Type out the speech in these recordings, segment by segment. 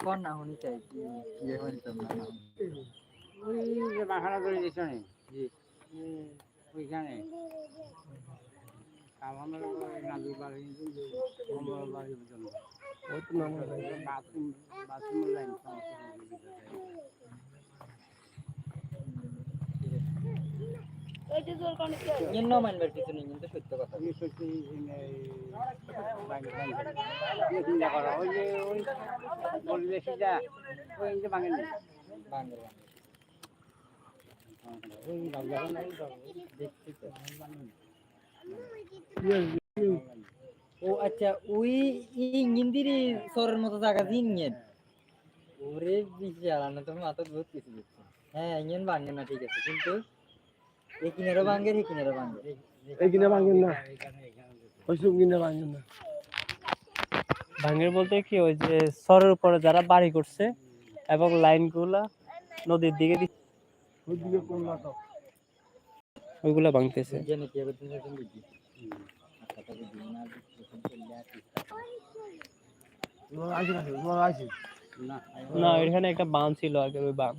কোন না হনি চাই ওই যে বাসাটা ধরে দিছো নি জি ওইখানে আমাদের নাদুর বাড়ি বাথরুমের লাইন কিছু দিতে চাই। ইন ন মানবার কিছু নেই কিন্তু সত্য কথা। আমি সত্যি এই বাইরে বাইরে এই চিন্তা করো ওই যে ওই বললে সেটা ওই যে ভাঙেন না ওই ভাঙেন না দেখছি তো ও আচ্ছা ওই ই সরের মতো জায়গা দিন নিয়েন ওরে বিশাল না তুমি মাথা বহুত কিছু হ্যাঁ ইঞ্জিন ভাঙে না ঠিক আছে। কিন্তু এই কিনারও ভাঙে এই কিনারও ভাঙে না। ওইসব কিনে ভাঙেন না। ভাঙের বলতে কি ওই যে সরের উপরে যারা বাড়ি করছে এবং লাইনগুলা নদীর দিকে ওইগুলা ভাঙতেছে। আচ্ছা না এখানে একটা বাঁধ ছিল আগে ওই বাঁধ।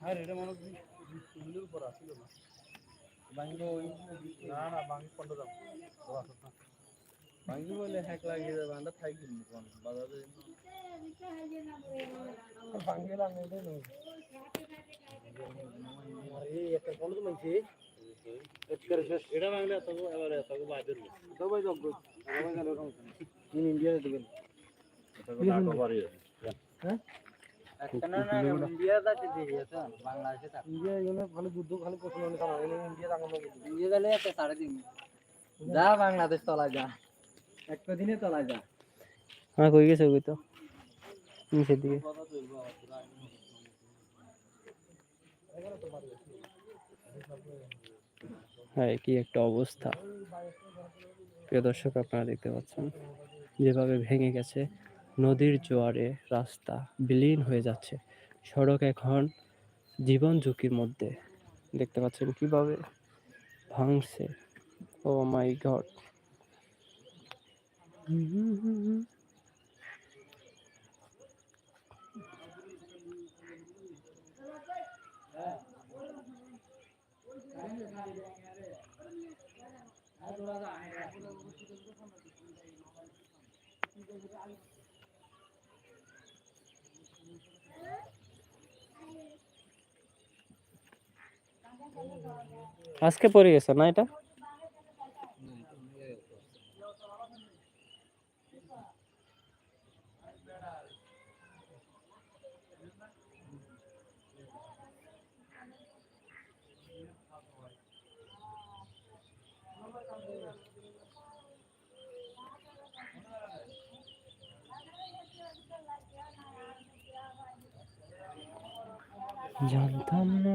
হ্যাঁ এটা মনে আসছিল না? না না ভাঙি পনেরো দাম ভাঙি বলে হ্যাক লাগিয়ে যাবে আমরা থাকি কোন বাজারে। ভাঙি লাগে এটা নয় এই একটা কোন তো মানছি। এটা ভাঙলে এত এবারে এত বাইরে তো ভাই যোগ্য ভাই গেল ইন ইন্ডিয়া দিবেন একটা না না ইন্ডিয়া যাচ্ছে দেরি আছে। বাংলাদেশে থাক ইন্ডিয়া এগুলো খালি যুদ্ধ খালি কোশ্চেন অনেক ইন্ডিয়া টাকা লাগে ইন্ডিয়া গেলে একটা সাড়ে দিন যা বাংলাদেশ তলা যা। এক দিনে তলা যা হ্যাঁ কই গেছে ওই তো? নিচের দিকে। হ্যাঁ কি একটা অবস্থা। প্রিয় দর্শক, আপনারা দেখতে পাচ্ছেন, যেভাবে ভেঙে গেছে নদীর জোয়ারে রাস্তা বিলীন হয়ে যাচ্ছে। সড়ক এখন জীবন ঝুঁকির মধ্যে। দেখতে পাচ্ছেন কীভাবে ভাঙছে। ও মাই গড আজকে পড়ে গেছে না এটা? জানতাম না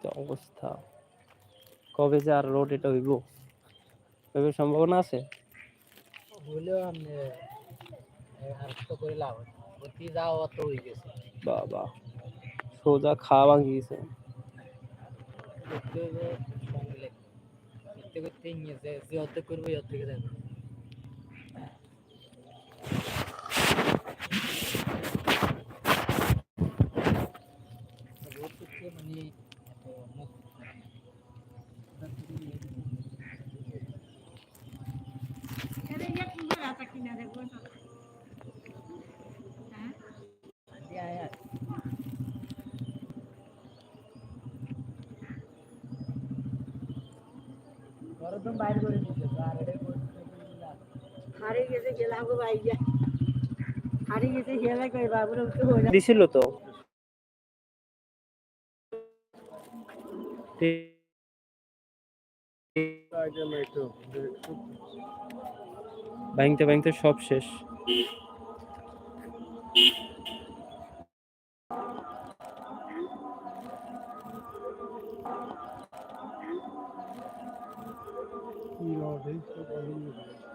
তো অবস্থা? কবে যে আর রোড এটা হইব? এবার সম্ভাবনা আছে? হলেও আপনি আর তো করে লাভ অতি যাও অত হয়ে গেছে। বাবা সোজা খাওয়া ভাঙি গেছে করতে হবে সময় লাগবে করতে করতে যে যে অর্ধেক করব এই অর্ধেকে যাবে রোড করতে মানে এত মুখ তো বাইরে করে আর গেছে গেলাম গো ভাইয়া হারিয়ে গেছে, গেলে কই বাবুর দিছিল তো। ভাঙতে ভাঙতে সব শেষ। কি হবে সব বন্ধ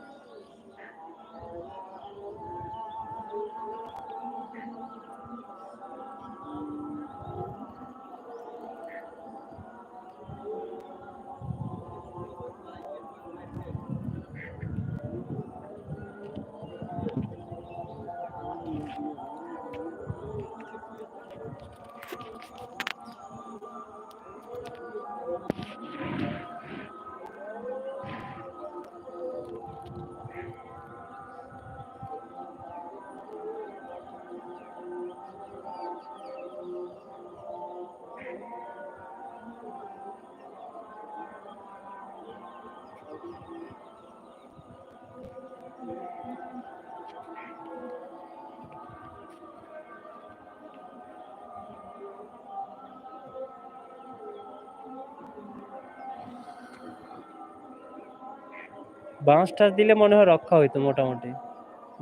বাঁশ টাস দিলে মনে হয় রক্ষা হইতো মোটামুটি।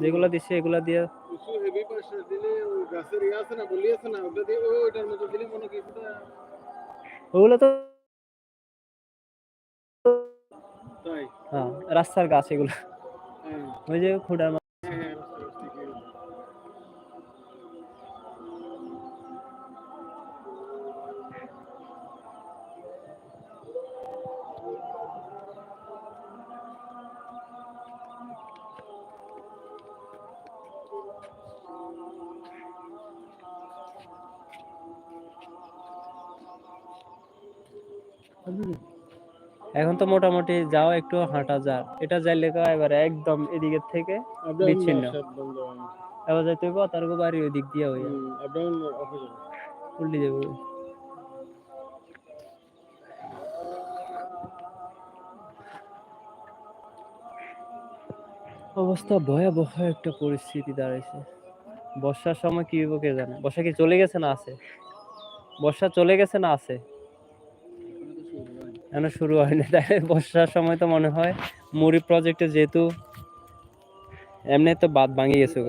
যেগুলো দিছে এগুলো দিয়ে ইয়ে মনে ওগুলো তো হ্যাঁ রাস্তার গাছ এগুলো। হ্যাঁ। ওই যে খুঁড়ার এখন তো মোটামুটি যাও একটু হাঁটা যায় এটা যাই লেখা এবারে একদম এদিকের থেকে বিচ্ছিন্ন। এবার যাইতে হইব তার বাড়ি ওই দিক দিয়ে হইয়া। উল্টে যাব অবস্থা ভয়াবহ একটা পরিস্থিতি দাঁড়াইছে। বর্ষার সময় কি হইব কে জানে? বর্ষা কি চলে গেছে না আছে? বর্ষা চলে গেছে না আছে? এখনও শুরু হয়নি তাই বর্ষার সময় তো মনে হয় মুড়ি প্রজেক্টে যেহেতু এমনি তো বাদ ভাঙে গেছে।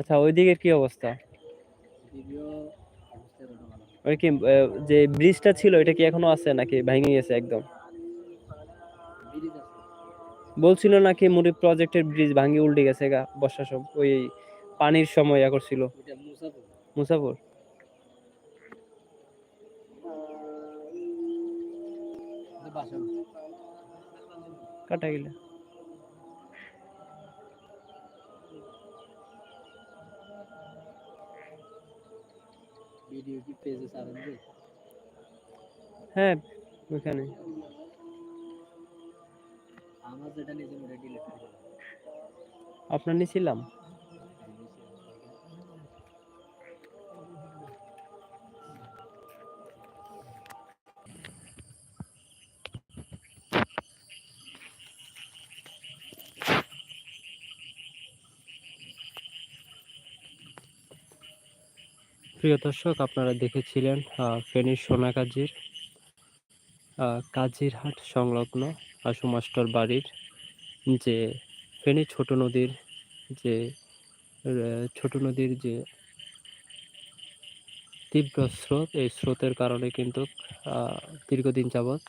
আচ্ছা ওই দিকের কি অবস্থা? ওই কি যে ব্রিজটা ছিল এটা কি এখনও আছে নাকি ভেঙে গেছে একদম? বলছিল নাকি মুড়ি প্রজেক্টের ব্রিজ ভাঙি উল্টে গেছে গা বর্ষার সময় ওই পানির সময় ইয়া করছিল ওটা মুসাফর? কাটা গেলে ভিডিও কি পেজে ছাড়েন যে হ্যাঁ ওইখানে আমার যেটা নিজে ওটা ডিলিট করে দিলাম আপনার নিছিলাম প্রিয় দর্শক, আপনারা দেখেছিলেন ফেনীর সোনাগাজীর কাজিরহাট সংলগ্ন আশু মাস্টার বাড়ির যে ফেনী ছোট নদীর যে ছোট নদীর যে তীব্র স্রোত, এই স্রোতের কারণে কিন্তু দীর্ঘদিন যাবৎ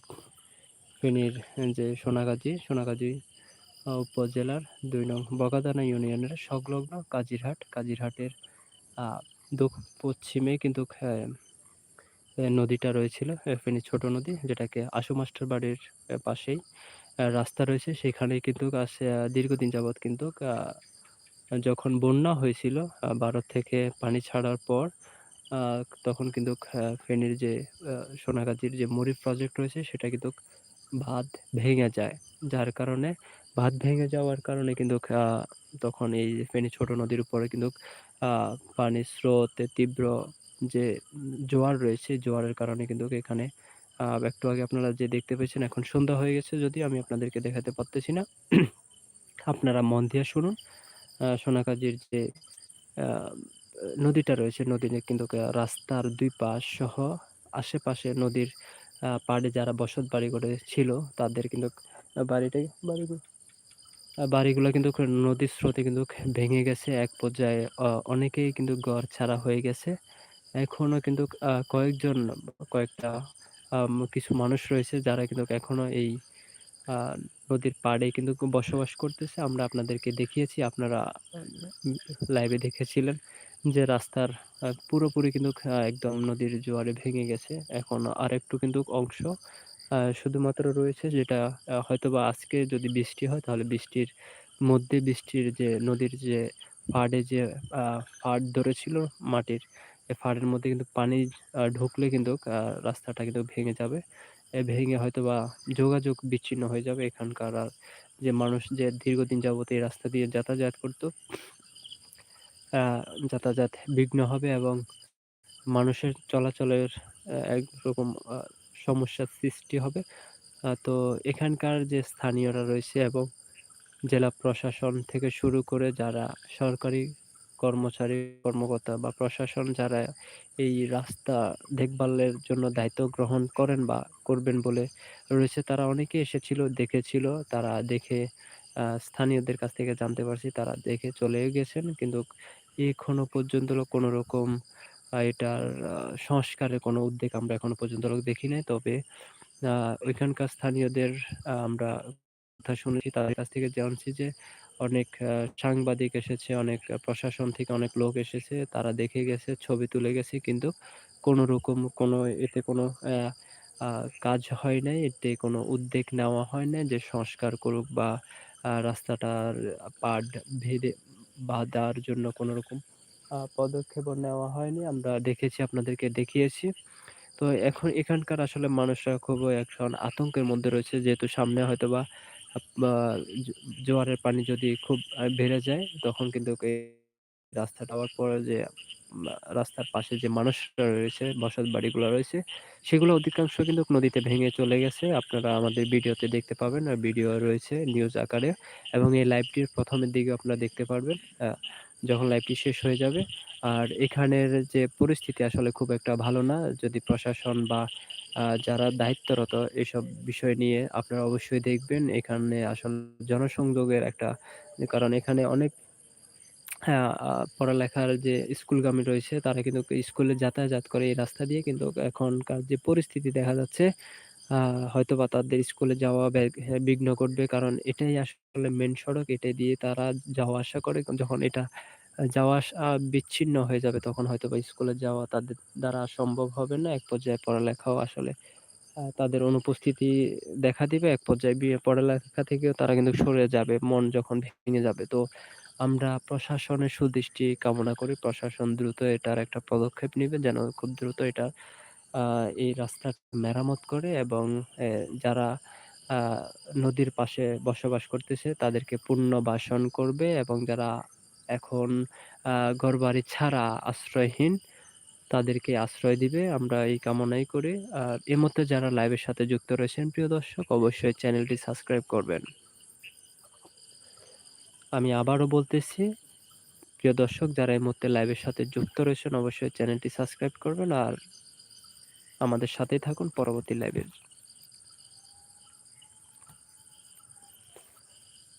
ফেনীর যে সোনাগাজী সোনাগাজী উপজেলার দুই নং বগাদানা ইউনিয়নের সংলগ্ন কাজিরহাট, কাজিরহাটের পশ্চিমে কিন্তু নদীটা রয়েছিল ফেনী ছোট নদী, যেটাকে আশু মাস্টার বাড়ির পাশেই রাস্তা রয়েছে। সেখানে কিন্তু দীর্ঘদিন যাবৎ কিন্তু যখন বন্যা হয়েছিল ভারত থেকে পানি ছাড়ার পর তখন কিন্তু ফেনীর যে সোনাগাজীর যে মুড়ি প্রজেক্ট রয়েছে, সেটা কিন্তু বাঁধ ভেঙে যায়। যার কারণে বাঁধ ভেঙে যাওয়ার কারণে কিন্তু তখন এই ফেনী ছোট নদীর উপরে কিন্তু পানির স্রোত তীব্র যে জোয়ার রয়েছে জোয়ারের কারণে কিন্তু এখানে একটু আগে আপনারা যে দেখতে পেয়েছেন এখন সন্ধ্যা হয়ে গেছে যদি আমি আপনাদেরকে দেখাতে পারতেছি না। আপনারা মন দিয়ে শুনুন। আহ, সোনাগাজীর যে নদীটা রয়েছে নদীতে কিন্তু রাস্তার দুই পাশ সহ আশেপাশে নদীর পাড়ে যারা বসত বাড়ি করে ছিল তাদের কিন্তু বাড়িটাই বাড়ি আহ, বাড়িগুলো কিন্তু নদীর স্রোতে কিন্তু ভেঙে গেছে। এক পর্যায়ে অনেকেই কিন্তু ঘর ছাড়া হয়ে গেছে। এখনও কিন্তু কয়েকজন, কয়েকটা কিছু মানুষ রয়েছে যারা কিন্তু এখনও এই নদীর পাড়ে কিন্তু বসবাস করতেছে। আমরা আপনাদেরকে দেখিয়েছি, আপনারা লাইভে দেখেছিলেন যে রাস্তার পুরোপুরি কিন্তু একদম নদীর জোয়ারে ভেঙে গেছে। এখন আর একটু কিন্তু অংশ শুধুমাত্র রয়েছে যেটা আহ, হয়তোবা আজকে যদি বৃষ্টি হয় তাহলে বৃষ্টির মধ্যে বৃষ্টির যে নদীর যে ফাড়ে যে ফাড় ধরেছিল মাটির এই ফাড়ের মধ্যে কিন্তু পানি ঢুকলে কিন্তু রাস্তাটা কিন্তু ভেঙে যাবে। ভেঙে হয়তোবা যোগাযোগ বিচ্ছিন্ন হয়ে যাবে এখানকার আর যে মানুষ যে দীর্ঘদিন যাবত এই রাস্তা দিয়ে যাতায়াত করতো যাতায়াত বিঘ্ন হবে এবং মানুষের চলাচলের একরকম সমস্যার সৃষ্টি হবে। তো এখানকার যে স্থানীয়রা রয়েছে এবং জেলা প্রশাসন থেকে শুরু করে যারা সরকারি কর্মচারী, কর্মকর্তা বা প্রশাসন যারা এই রাস্তা দেখভালের জন্য দায়িত্ব গ্রহণ করেন বা করবেন বলে রয়েছে, তারা অনেকে এসেছিল, দেখেছিল, তারা দেখে স্থানীয়দের কাছ থেকে জানতে পারছি, তারা দেখে চলে গেছেন। কিন্তু এখনও পর্যন্ত কোনো রকম এটার আহ, সংস্কারের কোনো উদ্যোগ আমরা এখনও পর্যন্ত দেখি নাই তবে ওইখানকার স্থানীয়দের আমরা কথা শুনেছি তাদের কাছ থেকে জানছি যে অনেক সাংবাদিক এসেছে অনেক প্রশাসন থেকে অনেক লোক এসেছে তারা দেখে গেছে ছবি তুলে গেছে কিন্তু কোনো রকম কোনো এতে কোনো কাজ হয় নাই এতে কোনো উদ্যোগ নেওয়া হয় না যে সংস্কার করুক বা রাস্তাটার পাড ভেদে বাঁধার জন্য কোনো রকম। পদক্ষেপও নেওয়া হয়নি। আমরা দেখেছি, আপনাদেরকে দেখিয়েছি। তো এখন এখানকার আসলে মানুষরা খুবই এখন আতঙ্কের মধ্যে রয়েছে। যেহেতু সামনে হয়তো বা জোয়ারের পানি যদি খুব বেড়ে যায়, তখন কিন্তু রাস্তাটা হওয়ার পরে যে রাস্তার পাশে যে মানুষরা রয়েছে, বসত বাড়িগুলো রয়েছে, সেগুলো অধিকাংশ কিন্তু নদীতে ভেঙে চলে গেছে। আপনারা আমাদের ভিডিওতে দেখতে পাবেন। আর ভিডিও রয়েছে নিউজ আকারে এবং এই লাইভটির প্রথমের দিকে আপনারা দেখতে পারবেন। যখন লাইভটি শেষ হয়ে যাবে। আর এখানের যে পরিস্থিতি আসলে খুব একটা ভালো না। যদি প্রশাসন বা যারা দায়িত্বরত এসব বিষয় নিয়ে আপনারা অবশ্যই দেখবেন। এখানে আসলে জনসংযোগের একটা কারণ এখানে অনেক হ্যাঁ পড়ালেখার যে স্কুলগামী রয়েছে, তারা কিন্তু স্কুলে যাতায়াত করে এই রাস্তা দিয়ে। কিন্তু এখনকার যে পরিস্থিতি দেখা যাচ্ছে আহ, হয়তোবা তাদের স্কুলে যাওয়া হ্যাঁ, বিঘ্ন ঘটবে। কারণ এটাই আসলে মেন সড়ক এটা দিয়ে তারা যাওয়া আসা করে। যখন এটা যাওয়া আসা বিচ্ছিন্ন হয়ে যাবে তখন হয়তো বা স্কুলে যাওয়া তাদের দ্বারা সম্ভব হবে না। এক পর্যায়ে পড়ালেখাও আসলে তাদের অনুপস্থিতি দেখা দিবে। এক পর্যায়ে বিয়ে পড়ালেখা থেকেও তারা কিন্তু সরে যাবে মন যখন ভেঙে যাবে। তো আমরা প্রশাসনের সুদৃষ্টি কামনা করি। প্রশাসন দ্রুত এটার একটা পদক্ষেপ নেবে যেন খুব দ্রুত এটা এই রাস্তা মেরামত করে এবং যারা নদীর পাশে বসবাস করতেছে, তাদেরকে পুনর্বাসন করবে এবং যারা এখন ঘরবাড়ি ছাড়া আশ্রয়হীন, তাদেরকে আশ্রয় দিবে। আমরা এই কামনাই করি। আর এর মধ্যে যারা লাইভের সাথে যুক্ত রয়েছেন, প্রিয় দর্শক, অবশ্যই চ্যানেলটি সাবস্ক্রাইব করবেন। আমি আবারও বলতেছি, প্রিয় দর্শক, যারা এই মুহূর্তে লাইভের সাথে যুক্ত রয়েছেন, অবশ্যই চ্যানেলটি সাবস্ক্রাইব করবেন। আর আমাদের সাথেই থাকুন পরবর্তী লাইভের